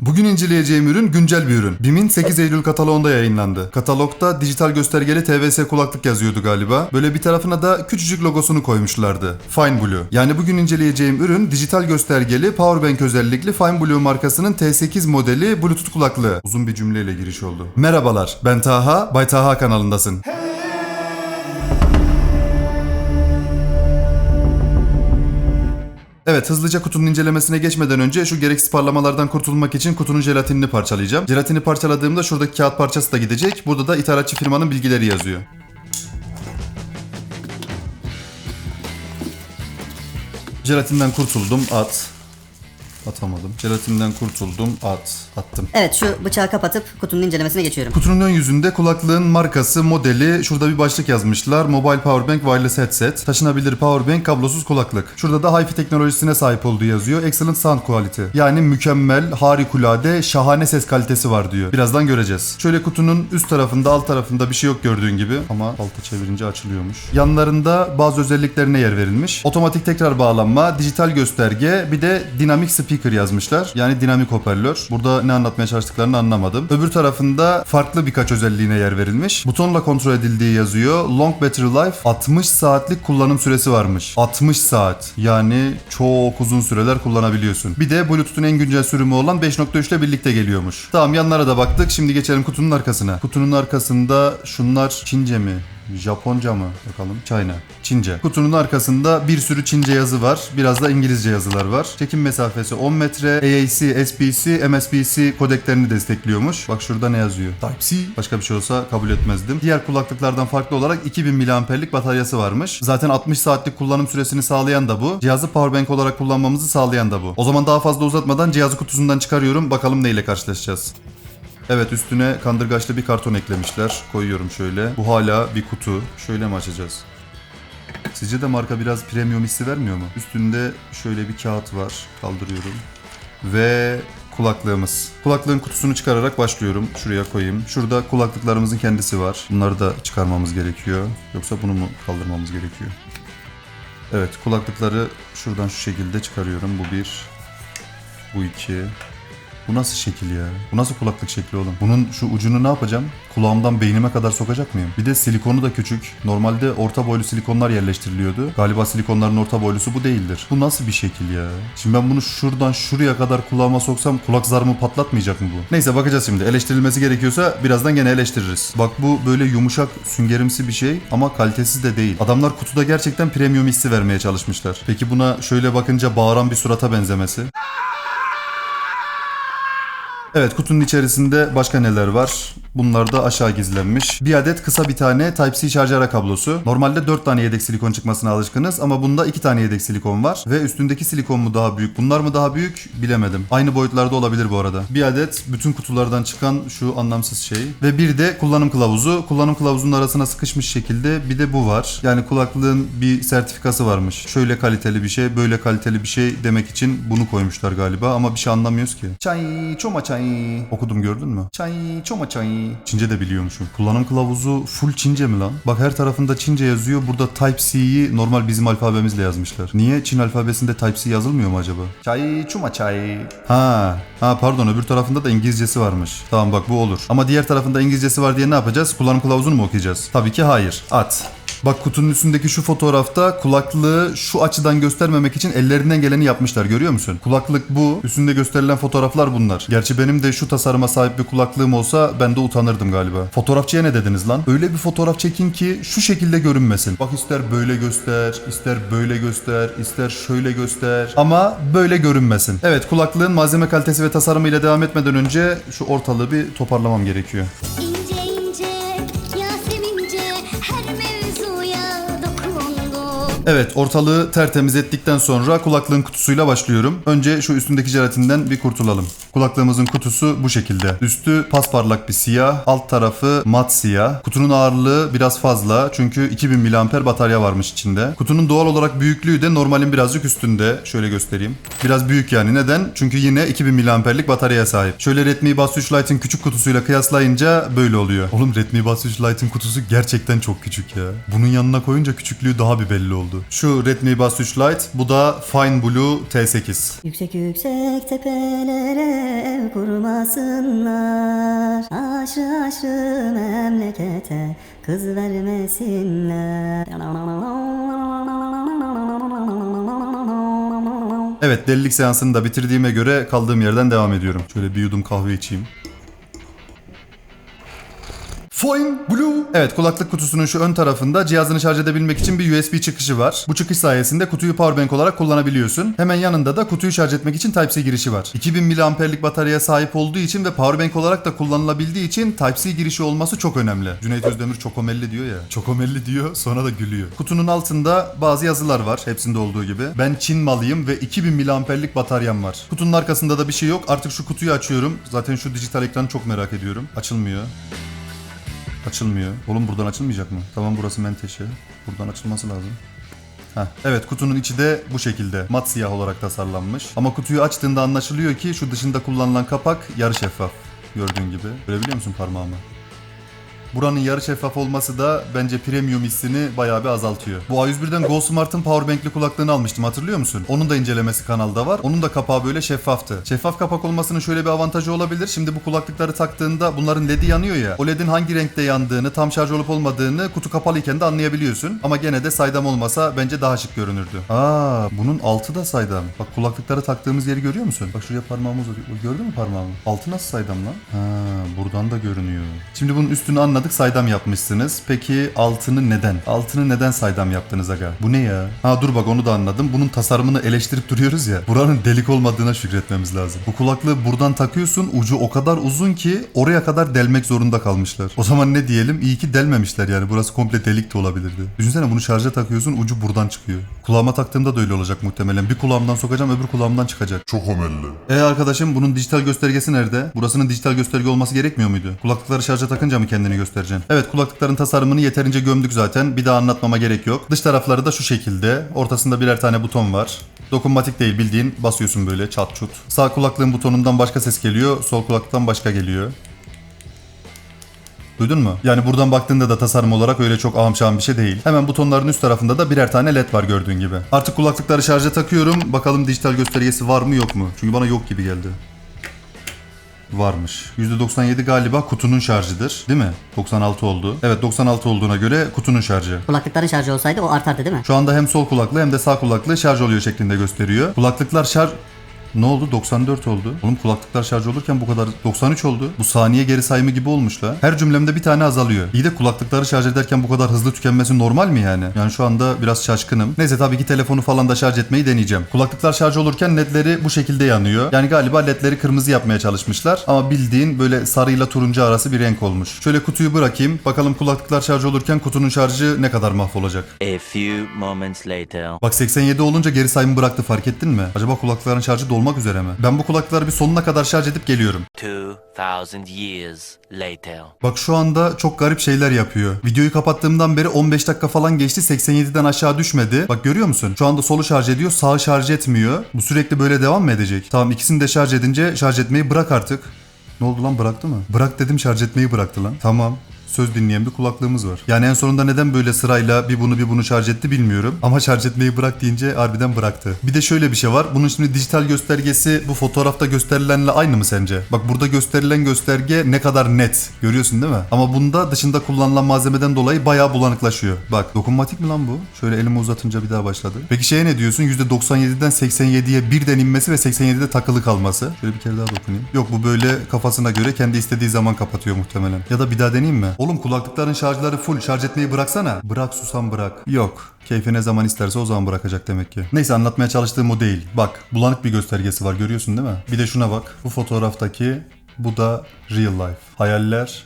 Bugün inceleyeceğim ürün güncel bir ürün. BİM'in 8 Eylül kataloğunda yayınlandı. Katalogda dijital göstergeli TVS kulaklık yazıyordu galiba. Böyle bir tarafına da küçücük logosunu koymuşlardı. Fine Blue. Yani bugün inceleyeceğim ürün dijital göstergeli Powerbank özellikli Fine Blue markasının T8 modeli Bluetooth kulaklığı. Uzun bir cümleyle giriş oldu. Merhabalar ben Taha, Bay Taha kanalındasın. Evet hızlıca kutunun incelemesine geçmeden önce şu gereksiz parlamalardan kurtulmak için kutunun jelatinini parçalayacağım. Jelatini parçaladığımda şuradaki kağıt parçası da gidecek. Burada da ithalatçı firmanın bilgileri yazıyor. Jelatinden kurtuldum at. Atamadım. Jelatinden kurtuldum at. Attım. Evet şu bıçağı kapatıp kutunun incelemesine geçiyorum. Kutunun ön yüzünde kulaklığın markası, modeli, şurada bir başlık yazmışlar. Mobile Powerbank Wireless Headset. Taşınabilir Powerbank kablosuz kulaklık. Şurada da HiFi teknolojisine sahip olduğu yazıyor. Excellent Sound Quality. Yani mükemmel, harikulade, şahane ses kalitesi var diyor. Birazdan göreceğiz. Şöyle kutunun üst tarafında, alt tarafında bir şey yok gördüğün gibi. Ama alta çevirince açılıyormuş. Yanlarında bazı özelliklerine yer verilmiş. Otomatik tekrar bağlanma, dijital gösterge, bir de dinamik speaker yazmışlar. Yani dinamik hoparlör. Burada ne anlatmaya çalıştıklarını anlamadım. Öbür tarafında farklı birkaç özelliğine yer verilmiş. Butonla kontrol edildiği yazıyor. Long Battery Life 60 saatlik kullanım süresi varmış. 60 saat. Yani çok uzun süreler kullanabiliyorsun. Bir de Bluetooth'un en güncel sürümü olan 5.3 ile birlikte geliyormuş. Tamam yanlara da baktık. Şimdi geçelim kutunun arkasına. Kutunun arkasında şunlar Çince mi? Japonca mı? Bakalım. China. Çince. Kutunun arkasında bir sürü Çince yazı var. Biraz da İngilizce yazılar var. Çekim mesafesi 10 metre. AAC, SBC, MSBC kodeklerini destekliyormuş. Bak şurada ne yazıyor? Type-C. Başka bir şey olsa kabul etmezdim. Diğer kulaklıklardan farklı olarak 2000 mAh'lik bataryası varmış. Zaten 60 saatlik kullanım süresini sağlayan da bu. Cihazı powerbank olarak kullanmamızı sağlayan da bu. O zaman daha fazla uzatmadan cihazı kutusundan çıkarıyorum. Bakalım neyle karşılaşacağız. Evet üstüne kandırgaçlı bir karton eklemişler. Koyuyorum şöyle. Bu hala bir kutu. Şöyle mi açacağız? Sizce de marka biraz premium hissi vermiyor mu? Üstünde şöyle bir kağıt var. Kaldırıyorum. Ve kulaklığımız. Kulaklığın kutusunu çıkararak başlıyorum. Şuraya koyayım. Şurada kulaklıklarımızın kendisi var. Bunları da çıkarmamız gerekiyor. Yoksa bunu mu kaldırmamız gerekiyor? Evet kulaklıkları şuradan şu şekilde çıkarıyorum. Bu bir. Bu iki. Bu nasıl şekil ya? Bu nasıl kulaklık şekli oğlum? Bunun şu ucunu ne yapacağım? Kulağımdan beynime kadar sokacak mıyım? Bir de silikonu da küçük. Normalde orta boylu silikonlar yerleştiriliyordu. Galiba silikonların orta boylusu bu değildir. Bu nasıl bir şekil ya? Şimdi ben bunu şuradan şuraya kadar kulağıma soksam kulak zarımı patlatmayacak mı bu? Neyse bakacağız şimdi. Eleştirilmesi gerekiyorsa birazdan gene eleştiririz. Bak bu böyle yumuşak süngerimsi bir şey ama kalitesiz de değil. Adamlar kutuda gerçekten premium hissi vermeye çalışmışlar. Peki buna şöyle bakınca bağıran bir surata benzemesi? Evet kutunun içerisinde başka neler var? Bunlar da aşağı gizlenmiş. Bir adet kısa bir tane Type-C şarj kablosu. Normalde 4 tane yedek silikon çıkmasına alışkınız ama bunda 2 tane yedek silikon var. Ve üstündeki silikon mu daha büyük? Bunlar mı daha büyük? Bilemedim. Aynı boyutlarda olabilir bu arada. Bir adet bütün kutulardan çıkan şu anlamsız şey. Ve bir de kullanım kılavuzu. Kullanım kılavuzunun arasına sıkışmış şekilde bir de bu var. Yani kulaklığın bir sertifikası varmış. Şöyle kaliteli bir şey, böyle kaliteli bir şey demek için bunu koymuşlar galiba ama bir şey anlamıyoruz ki. Çay, çoma çay. Okudum gördün mü? Çay, çoma çay. Çince de biliyormuşum. Kullanım kılavuzu full Çince mi lan? Bak her tarafında Çince yazıyor. Burada Type-C'yi normal bizim alfabemizle yazmışlar. Niye Çin alfabesinde Type-C yazılmıyor mu acaba? Çay, çuma çay. Ha, ha pardon öbür tarafında da İngilizcesi varmış. Tamam bak bu olur. Ama diğer tarafında İngilizcesi var diye ne yapacağız? Kullanım kılavuzunu mu okuyacağız? Tabii ki hayır. At. Bak kutunun üstündeki şu fotoğrafta kulaklığı şu açıdan göstermemek için ellerinden geleni yapmışlar görüyor musun? Kulaklık bu. Üstünde gösterilen fotoğraflar bunlar. Gerçi benim de şu tasarıma sahip bir kulaklığım olsa ben de utanırdım galiba. Fotoğrafçıya ne dediniz lan? Öyle bir fotoğraf çekin ki şu şekilde görünmesin. Bak ister böyle göster, ister böyle göster, ister şöyle göster. Ama böyle görünmesin. Evet kulaklığın malzeme kalitesi ve tasarımı ile devam etmeden önce şu ortalığı bir toparlamam gerekiyor. Evet ortalığı tertemiz ettikten sonra kulaklığın kutusuyla başlıyorum. Önce şu üstündeki jelatinden bir kurtulalım. Kulaklığımızın kutusu bu şekilde. Üstü pasparlak bir siyah, alt tarafı mat siyah. Kutunun ağırlığı biraz fazla çünkü 2000 mAh batarya varmış içinde. Kutunun doğal olarak büyüklüğü de normalin birazcık üstünde. Şöyle göstereyim. Biraz büyük yani. Neden? Çünkü yine 2000 mAh'lik bataryaya sahip. Şöyle Redmi Buds 3 Lite'in küçük kutusuyla kıyaslayınca böyle oluyor. Oğlum Redmi Buds 3 Lite'in kutusu gerçekten çok küçük ya. Bunun yanına koyunca küçüklüğü daha bir belli oldu. Şu Redmi Buds 3 Lite, bu da Fine Blue T8. Yüksek yüksek tepelere ev kurmasınlar Aşrı aşrı memlekete kız vermesinler Evet delilik seansını da bitirdiğime göre kaldığım yerden devam ediyorum. Şöyle bir yudum kahve içeyim. Fine Blue. Evet kulaklık kutusunun şu ön tarafında cihazını şarj edebilmek için bir USB çıkışı var. Bu çıkış sayesinde kutuyu powerbank olarak kullanabiliyorsun. Hemen yanında da kutuyu şarj etmek için Type-C girişi var. 2000 miliamperlik bataryaya sahip olduğu için ve powerbank olarak da kullanılabildiği için Type-C girişi olması çok önemli. Cüneyt Özdemir çokomelli diyor ya. Çokomelli diyor sonra da gülüyor. Kutunun altında bazı yazılar var hepsinde olduğu gibi. Ben Çin malıyım ve 2000 miliamperlik bataryam var. Kutunun arkasında da bir şey yok. Artık şu kutuyu açıyorum. Zaten şu dijital ekranı çok merak ediyorum. Açılmıyor. Açılmıyor. Oğlum buradan açılmayacak mı? Tamam burası menteşe. Buradan açılması lazım. Heh. Evet kutunun içi de bu şekilde mat siyah olarak tasarlanmış. Ama kutuyu açtığında anlaşılıyor ki şu dışında kullanılan kapak yarı şeffaf. Gördüğün gibi. Görebiliyor musun parmağımı? Buranın yarı şeffaf olması da bence premium hissini bayağı bir azaltıyor. Bu A101'den Go Smart'ın powerbankli kulaklığını almıştım hatırlıyor musun? Onun da incelemesi kanalda var. Onun da kapağı böyle şeffaftı. Şeffaf kapak olmasının şöyle bir avantajı olabilir. Şimdi bu kulaklıkları taktığında bunların ledi yanıyor ya. O ledin hangi renkte yandığını, tam şarj olup olmadığını kutu kapalıyken de anlayabiliyorsun. Ama gene de saydam olmasa bence daha şık görünürdü. Aa, bunun altı da saydam. Bak kulaklıkları taktığımız yeri görüyor musun? Bak şuraya parmağımı uzatıyor. Gördün mü parmağımı? Altı nasıl saydam lan? Ha, buradan da görünüyor. Şimdi bunun üstünü anladık saydam yapmışsınız. Peki altını neden? Altını neden saydam yaptınız aga? Bu ne ya? Ha dur bak onu da anladım. Bunun tasarımını eleştirip duruyoruz ya. Buranın delik olmadığına şükretmemiz lazım. Bu kulaklığı buradan takıyorsun. Ucu o kadar uzun ki oraya kadar delmek zorunda kalmışlar. O zaman ne diyelim? İyi ki delmemişler yani. Burası komple delik de olabilirdi. Düşünsene bunu şarja takıyorsun ucu buradan çıkıyor. Kulağıma taktığımda da öyle olacak muhtemelen. Bir kulağımdan sokacağım öbür kulağımdan çıkacak. Çok omelli. E arkadaşım bunun dijital göstergesi nerede? Burasının dijital gösterge olması gerekmiyor muydu? Kulaklıkları şarja takınca mı kendini göstereceksin? Evet kulaklıkların tasarımını yeterince gömdük zaten. Bir daha anlatmama gerek yok. Dış tarafları da şu şekilde. Ortasında birer tane buton var. Dokunmatik değil bildiğin basıyorsun böyle çat çut. Sağ kulaklığın butonundan başka ses geliyor. Sol kulaklıktan başka geliyor. Duydun mu? Yani buradan baktığında da tasarım olarak öyle çok ahım bir şey değil. Hemen butonların üst tarafında da birer tane led var gördüğün gibi. Artık kulaklıkları şarja takıyorum. Bakalım dijital göstergesi var mı yok mu? Çünkü bana yok gibi geldi. Varmış. %97 galiba kutunun şarjıdır. Değil mi? 96 oldu. Evet 96 olduğuna göre kutunun şarjı. Kulaklıkların şarjı olsaydı o artardı değil mi? Şu anda hem sol kulaklı hem de sağ kulaklı şarj oluyor şeklinde gösteriyor. Kulaklıklar şarj... Ne oldu? 94 oldu. Oğlum kulaklıklar şarj olurken bu kadar 93 oldu. Bu saniye geri sayımı gibi olmuş la. Her cümlemde bir tane azalıyor. İyi de kulaklıkları şarj ederken bu kadar hızlı tükenmesi normal mi yani? Yani şu anda biraz şaşkınım. Neyse tabii ki telefonu falan da şarj etmeyi deneyeceğim. Kulaklıklar şarj olurken ledleri bu şekilde yanıyor. Yani galiba ledleri kırmızı yapmaya çalışmışlar. Ama bildiğin böyle sarıyla turuncu arası bir renk olmuş. Şöyle kutuyu bırakayım. Bakalım kulaklıklar şarj olurken kutunun şarjı ne kadar mahvolacak. A few moments later. Bak 87 olunca geri sayımı bıraktı fark ettin mi? Acaba kulaklıkların şarjı dolmak üzere mi? Ben bu kulaklıkları bir sonuna kadar şarj edip geliyorum. 2000 years later. Bak şu anda çok garip şeyler yapıyor. Videoyu kapattığımdan beri 15 dakika falan geçti 87'den aşağı düşmedi. Bak görüyor musun? Şu anda solu şarj ediyor sağı şarj etmiyor. Bu sürekli böyle devam mı edecek? Tamam ikisini de şarj edince şarj etmeyi bırak artık. Ne oldu lan bıraktı mı? Bırak dedim şarj etmeyi bıraktı lan. Tamam söz dinleyen bir kulaklığımız var. Yani en sonunda neden böyle sırayla bir bunu bir bunu şarj etti bilmiyorum. Ama şarj etmeyi bırak deyince harbiden bıraktı. Bir de şöyle bir şey var. Bunun şimdi dijital göstergesi bu fotoğrafta gösterilenle aynı mı sence? Bak burada gösterilen gösterge ne kadar net. Görüyorsun değil mi? Ama bunda dışında kullanılan malzemeden dolayı bayağı bulanıklaşıyor. Bak dokunmatik mi lan bu? Şöyle elimi uzatınca bir daha başladı. Peki şeye ne diyorsun? %97'den 87'ye birden inmesi ve 87'de takılı kalması. Şöyle bir kere daha dokunayım. Yok bu böyle kafasına göre kendi istediği zaman kapatıyor muhtemelen. Ya da bir daha deneyeyim mi? Oğlum kulaklıkların şarjları full. Şarj etmeyi bıraksana. Bırak susam bırak. Yok. Keyfi ne zaman isterse o zaman bırakacak demek ki. Neyse anlatmaya çalıştığım o değil. Bak bulanık bir göstergesi var görüyorsun değil mi? Bir de şuna bak. Bu fotoğraftaki bu da real life. Hayaller,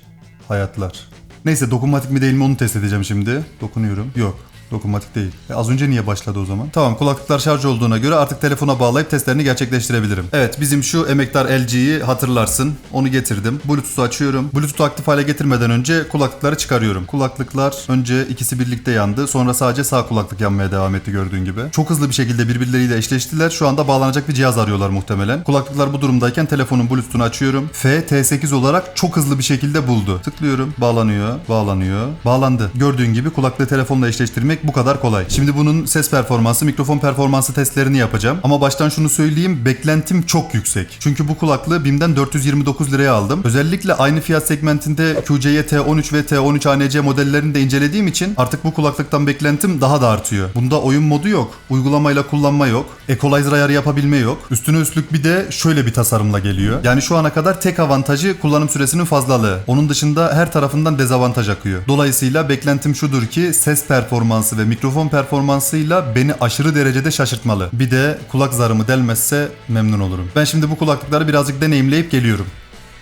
hayatlar. Neyse dokunmatik mi değil mi onu test edeceğim şimdi. Dokunuyorum. Yok. Dokunmatik değil. E, az önce niye başladı o zaman? Tamam kulaklıklar şarj olduğuna göre artık telefona bağlayıp testlerini gerçekleştirebilirim. Evet bizim şu emektar LG'yi hatırlarsın. Onu getirdim. Bluetooth'u açıyorum. Bluetooth'u aktif hale getirmeden önce kulaklıkları çıkarıyorum. Kulaklıklar önce ikisi birlikte yandı. Sonra sadece sağ kulaklık yanmaya devam etti gördüğün gibi. Çok hızlı bir şekilde birbirleriyle eşleştiler. Şu anda bağlanacak bir cihaz arıyorlar muhtemelen. Kulaklıklar bu durumdayken telefonun Bluetooth'unu açıyorum. F T8 olarak çok hızlı bir şekilde buldu. Tıklıyorum. Bağlanıyor. Bağlanıyor. Bağlandı. Gördüğün gibi kulaklığı telefonla eşleştirmek etmek bu kadar kolay. Şimdi bunun ses performansı, mikrofon performansı testlerini yapacağım. Ama baştan şunu söyleyeyim, beklentim çok yüksek. Çünkü bu kulaklığı BİM'den 429 liraya aldım. Özellikle aynı fiyat segmentinde QC'ye T13 ve T13 ANC modellerini de incelediğim için artık bu kulaklıktan beklentim daha da artıyor. Bunda oyun modu yok, uygulamayla kullanma yok, equalizer ayarı yapabilme yok. Üstüne üstlük bir de şöyle bir tasarımla geliyor. Yani şu ana kadar tek avantajı kullanım süresinin fazlalığı. Onun dışında her tarafından dezavantaj akıyor. Dolayısıyla beklentim şudur ki ses performansı ve mikrofon performansıyla beni aşırı derecede şaşırtmalı. Bir de kulak zarımı delmezse memnun olurum. Ben şimdi bu kulaklıkları birazcık deneyimleyip geliyorum.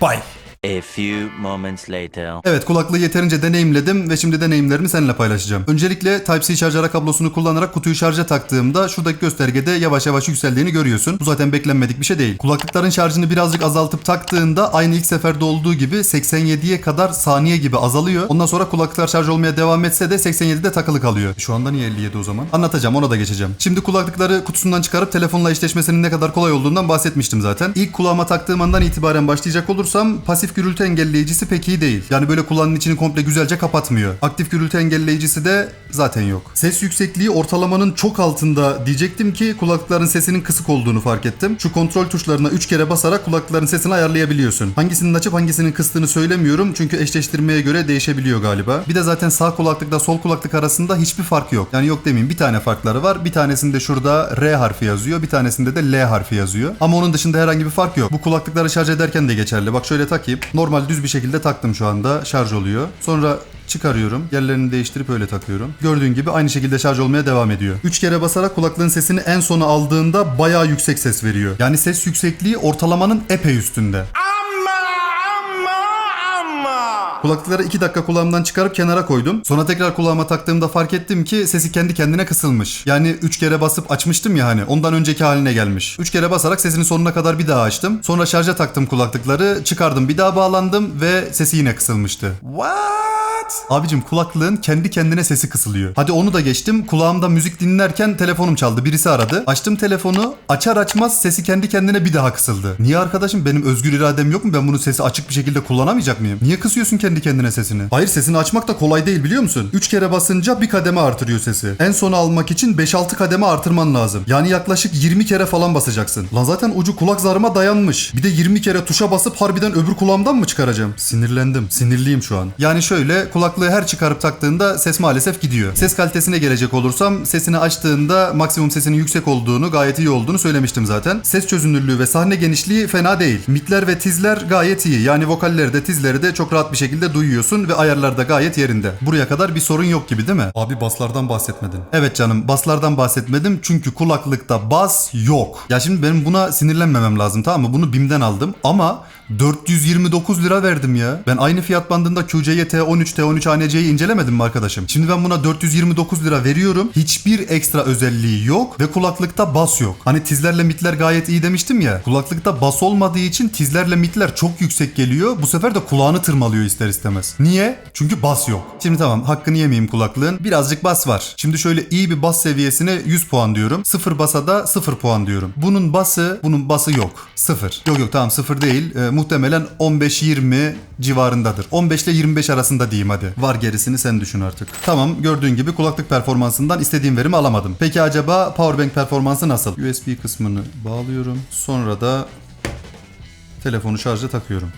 Bye. A few moments later. Evet kulaklığı yeterince deneyimledim ve şimdi deneyimlerimi seninle paylaşacağım. Öncelikle Type-C şarjara kablosunu kullanarak kutuyu şarja taktığımda şuradaki göstergede yavaş yavaş yükseldiğini görüyorsun. Bu zaten beklenmedik bir şey değil. Kulaklıkların şarjını birazcık azaltıp taktığında aynı ilk seferde olduğu gibi 87'ye kadar saniye gibi azalıyor. Ondan sonra kulaklıklar şarj olmaya devam etse de 87'de takılı kalıyor. Şu anda niye 57 o zaman? Anlatacağım ona da geçeceğim. Şimdi kulaklıkları kutusundan çıkarıp telefonla eşleşmesinin ne kadar kolay olduğundan bahsetmiştim zaten. İlk kulağıma taktığım andan itibaren başlayacak olursam pasif gürültü engelleyicisi pek iyi değil. Yani böyle kulağının içini komple güzelce kapatmıyor. Aktif gürültü engelleyicisi de zaten yok. Ses yüksekliği ortalamanın çok altında diyecektim ki kulaklıkların sesinin kısık olduğunu fark ettim. Şu kontrol tuşlarına 3 kere basarak kulaklıkların sesini ayarlayabiliyorsun. Hangisinin açıp hangisinin kıstığını söylemiyorum çünkü eşleştirmeye göre değişebiliyor galiba. Bir de zaten sağ kulaklıkla sol kulaklık arasında hiçbir fark yok. Yani yok demeyeyim bir tane farkları var. Bir tanesinde şurada R harfi yazıyor. Bir tanesinde de L harfi yazıyor. Ama onun dışında herhangi bir fark yok. Bu kulaklıkları şarj ederken de geçerli. Bak şöyle takayım. Normal düz bir şekilde taktım şu anda. Şarj oluyor. Sonra çıkarıyorum. Yerlerini değiştirip öyle takıyorum. Gördüğün gibi aynı şekilde şarj olmaya devam ediyor. 3 kere basarak kulaklığın sesini en sona aldığında bayağı yüksek ses veriyor. Yani ses yüksekliği ortalamanın epey üstünde. Kulaklıkları 2 dakika kulağımdan çıkarıp kenara koydum. Sonra tekrar kulağıma taktığımda fark ettim ki sesi kendi kendine kısılmış. Yani 3 kere basıp açmıştım ya hani ondan önceki haline gelmiş. 3 kere basarak sesini sonuna kadar bir daha açtım. Sonra şarja taktım kulaklıkları, çıkardım bir daha bağlandım ve sesi yine kısılmıştı. Abicim kulaklığın kendi kendine sesi kısılıyor. Hadi onu da geçtim. Kulağımda müzik dinlerken telefonum çaldı. Birisi aradı. Açtım telefonu. Açar açmaz sesi kendi kendine bir daha kısıldı. Niye arkadaşım? Benim özgür iradem yok mu? Ben bunu sesi açık bir şekilde kullanamayacak mıyım? Niye kısıyorsun kendi kendine sesini? Hayır sesini açmak da kolay değil biliyor musun? 3 kere basınca bir kademe artırıyor sesi. En sona almak için 5-6 kademe artırman lazım. Yani yaklaşık 20 kere falan basacaksın. Lan zaten ucu kulak zarıma dayanmış. Bir de 20 kere tuşa basıp harbiden öbür kulağımdan mı çıkaracağım? Sinirlendim. Sinirliyim şu an. Yani şöyle kulaklığı her çıkarıp taktığında ses maalesef gidiyor. Ses kalitesine gelecek olursam sesini açtığında maksimum sesinin yüksek olduğunu gayet iyi olduğunu söylemiştim zaten. Ses çözünürlüğü ve sahne genişliği fena değil. Mitler ve tizler gayet iyi. Yani vokalleri de tizleri de çok rahat bir şekilde duyuyorsun ve ayarlar da gayet yerinde. Buraya kadar bir sorun yok gibi değil mi? Abi baslardan bahsetmedin. Evet canım baslardan bahsetmedim çünkü kulaklıkta bas yok. Ya şimdi benim buna sinirlenmemem lazım tamam mı? Bunu BİM'den aldım ama 429 lira verdim ya. Ben aynı fiyat bandında QC'ye T13, T13 ANC'yi incelemedim mi arkadaşım? Şimdi ben buna 429 lira veriyorum. Hiçbir ekstra özelliği yok ve kulaklıkta bas yok. Hani tizlerle mitler gayet iyi demiştim ya. Kulaklıkta bas olmadığı için tizlerle mitler çok yüksek geliyor. Bu sefer de kulağını tırmalıyor ister istemez. Niye? Çünkü bas yok. Şimdi tamam hakkını yemeyeyim kulaklığın. Birazcık bas var. Şimdi şöyle iyi bir bas seviyesine 100 puan diyorum. Sıfır basa da 0 puan diyorum. Bunun bası, bunun bası yok. Sıfır. Yok yok tamam sıfır değil. Ee, muhtemelen 15-20 civarındadır. 15 ile 25 arasında diyeyim hadi. Var gerisini sen düşün artık. Tamam gördüğün gibi kulaklık performansından istediğim verimi alamadım. Peki acaba powerbank performansı nasıl? USB kısmını bağlıyorum. Sonra da telefonu şarja takıyorum.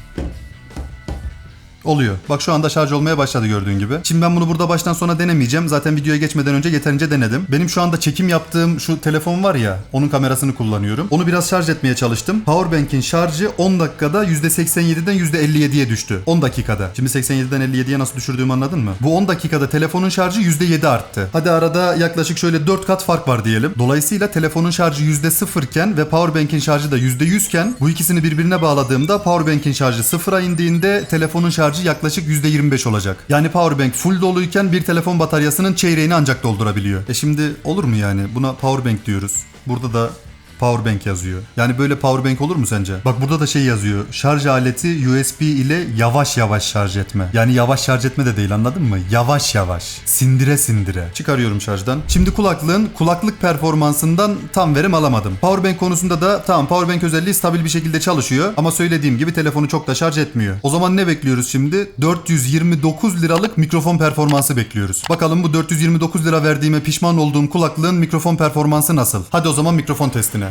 Oluyor. Bak şu anda şarj olmaya başladı gördüğün gibi. Şimdi ben bunu burada baştan sona denemeyeceğim. Zaten videoya geçmeden önce yeterince denedim. Benim şu anda çekim yaptığım şu telefon var ya, onun kamerasını kullanıyorum. Onu biraz şarj etmeye çalıştım. Powerbank'in şarjı 10 dakikada %87'den %57'ye düştü. 10 dakikada. Şimdi 87'den 57'ye nasıl düşürdüğümü anladın mı? Bu 10 dakikada telefonun şarjı %7 arttı. Hadi arada yaklaşık şöyle 4 kat fark var diyelim. Dolayısıyla telefonun şarjı %0 iken ve Powerbank'in şarjı da %100 iken bu ikisini birbirine bağladığımda Powerbank'in şarjı sıfıra indiğinde telefonun şarjı yaklaşık %25 olacak. Yani Powerbank full doluyken bir telefon bataryasının çeyreğini ancak doldurabiliyor. E şimdi olur mu yani? Buna Powerbank diyoruz. Burada da Powerbank yazıyor. Yani böyle powerbank olur mu sence? Bak burada da şey yazıyor. Şarj aleti USB ile yavaş yavaş şarj etme. Yani yavaş şarj etme de değil anladın mı? Yavaş yavaş. Sindire sindire. Çıkarıyorum şarjdan. Şimdi kulaklığın kulaklık performansından tam verim alamadım. Powerbank konusunda da tamam powerbank özelliği stabil bir şekilde çalışıyor. Ama söylediğim gibi telefonu çok da şarj etmiyor. O zaman ne bekliyoruz şimdi? 429 liralık mikrofon performansı bekliyoruz. Bakalım bu 429 lira verdiğime pişman olduğum kulaklığın mikrofon performansı nasıl? Hadi o zaman mikrofon testine.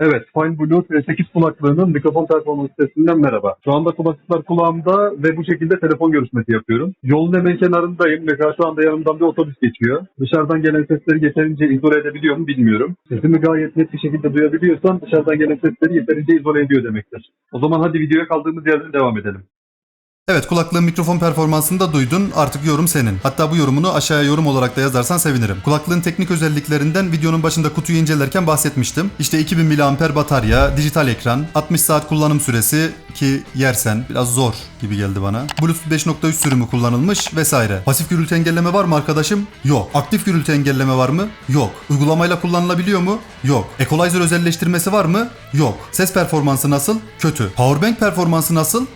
Evet, Fine Blue S8 kulaklığının mikrofon performans testinden merhaba. Şu anda kulaklıklar kulağımda ve bu şekilde telefon görüşmesi yapıyorum. Yolun hemen kenarındayım. Mesela şu anda yanımdan bir otobüs geçiyor. Dışarıdan gelen sesleri yeterince izole edebiliyor mu bilmiyorum. Sesimi gayet net bir şekilde duyabiliyorsam dışarıdan gelen sesleri yeterince izole ediyor demektir. O zaman hadi videoya kaldığımız yerden devam edelim. Evet kulaklığın mikrofon performansını da duydun artık yorum senin. Hatta bu yorumunu aşağıya yorum olarak da yazarsan sevinirim. Kulaklığın teknik özelliklerinden videonun başında kutuyu incelerken bahsetmiştim. İşte 2000 mAh batarya, dijital ekran, 60 saat kullanım süresi ki yersen biraz zor gibi geldi bana. Bluetooth 5.3 sürümü kullanılmış vesaire. Pasif gürültü engelleme var mı arkadaşım? Yok. Aktif gürültü engelleme var mı? Yok. Uygulamayla kullanılabiliyor mu? Yok. Equalizer özelleştirmesi var mı? Yok. Ses performansı nasıl? Kötü. Powerbank performansı nasıl?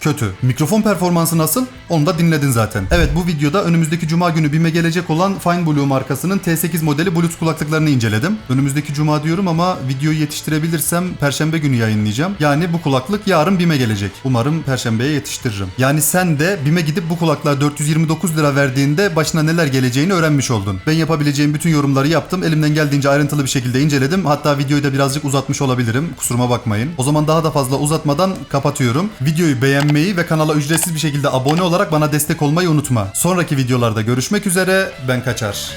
Kötü. Mikrofon performansı nasıl? Onu da dinledin zaten. Evet bu videoda önümüzdeki cuma günü BİM'e gelecek olan Fine Blue markasının T8 modeli Bluetooth kulaklıklarını inceledim. Önümüzdeki cuma diyorum ama videoyu yetiştirebilirsem perşembe günü yayınlayacağım. Yani bu kulaklık yarın BİM'e gelecek. Umarım perşembeye yetiştiririm. Yani sen de BİM'e gidip bu kulaklığa 429 lira verdiğinde başına neler geleceğini öğrenmiş oldun. Ben yapabileceğim bütün yorumları yaptım. Elimden geldiğince ayrıntılı bir şekilde inceledim. Hatta videoyu da birazcık uzatmış olabilirim. Kusuruma bakmayın. O zaman daha da fazla uzatmadan kapatıyorum. Videoyu beğenmeyi ve kanala ücretsiz bir şekilde abone olarak bana destek olmayı unutma. Sonraki videolarda görüşmek üzere. Ben kaçar.